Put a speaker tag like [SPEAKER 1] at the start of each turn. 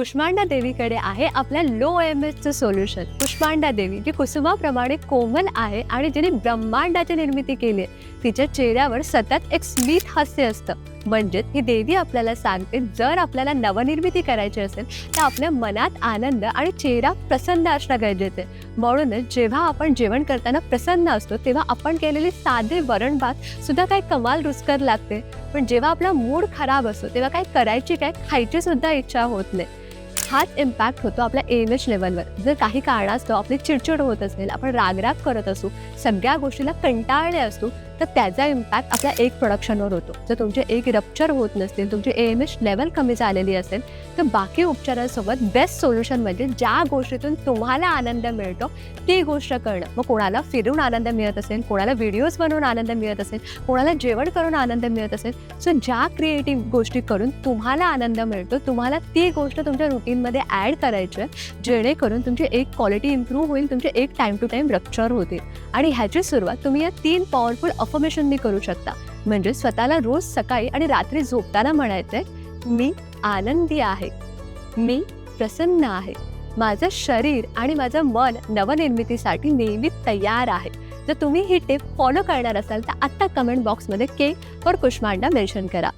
[SPEAKER 1] कुष्मांडा देवीकडे आहे आपल्या लो एम एसचं सोल्युशन कुष्मांडा देवी जी कुसुमाप्रमाणे कोमल आहे आणि जिने ब्रह्मांडाची निर्मिती केली आहे तिच्या चेहऱ्यावर सतत एक स्मित हास्य असतं. म्हणजेच ही देवी आपल्याला सांगते जर आपल्याला नवनिर्मिती करायची असेल तर आपल्या मनात आनंद आणि चेहरा प्रसन्न असणं गरजेचं आहे. म्हणूनच जेव्हा आपण जेवण करताना प्रसन्न असतो तेव्हा आपण केलेले साधे वरण भात सुद्धा काही कमाल रुचकर लागते. पण जेव्हा आपला मूड खराब असतो तेव्हा काय करायची काय खायची सुद्धा इच्छा होत नाही. हाच इम्पॅक्ट होतो आपल्या एम एच लेवलवर जर काही कारणास्तव आपली चिडचिड होत असेल आपण रागराग करत असू सगळ्या गोष्टीला कंटाळले असतो तर त्याचा इम्पॅक्ट आपल्या एक प्रोडक्शनवर होतो. जर तुमचे एक रप्चर होत नसतील तुमची ए एम एच लेवल कमी झालेली असेल तर बाकी उपचारांसोबत बेस्ट सोल्युशन म्हणजे ज्या गोष्टीतून तुम्हाला आनंद मिळतो ती गोष्ट करणं मग कोणाला फिरून आनंद मिळत असेल कोणाला व्हिडिओज बनवून आनंद मिळत असेल कोणाला जेवण करून आनंद मिळत असेल सो ज्या क्रिएटिव्ह गोष्टी करून तुम्हाला आनंद मिळतो तुम्हाला ती गोष्ट तुमच्या रुटीनमध्ये ॲड करायची आहे जेणेकरून तुमची एक क्वालिटी इम्प्रूव्ह होईल तुमचे एक टाईम टू टाईम रप्चर होतील. आणि ह्याची सुरुवात तुम्ही या तीन पॉवरफुल अफर्मेशननी करू शकता. म्हणजे स्वतःला रोज सकाळी आणि रात्री झोपताना म्हणायचं आहे मी आनंदी आहे. मी प्रसन्न आहे. माझं शरीर आणि माझं मन नवनिर्मितीसाठी नेहमी तयार आहे. जर तुम्ही ही टिप फॉलो करणार असाल तर आत्ता कमेंट बॉक्समध्ये के फॉर कुष्मांडा मेन्शन करा.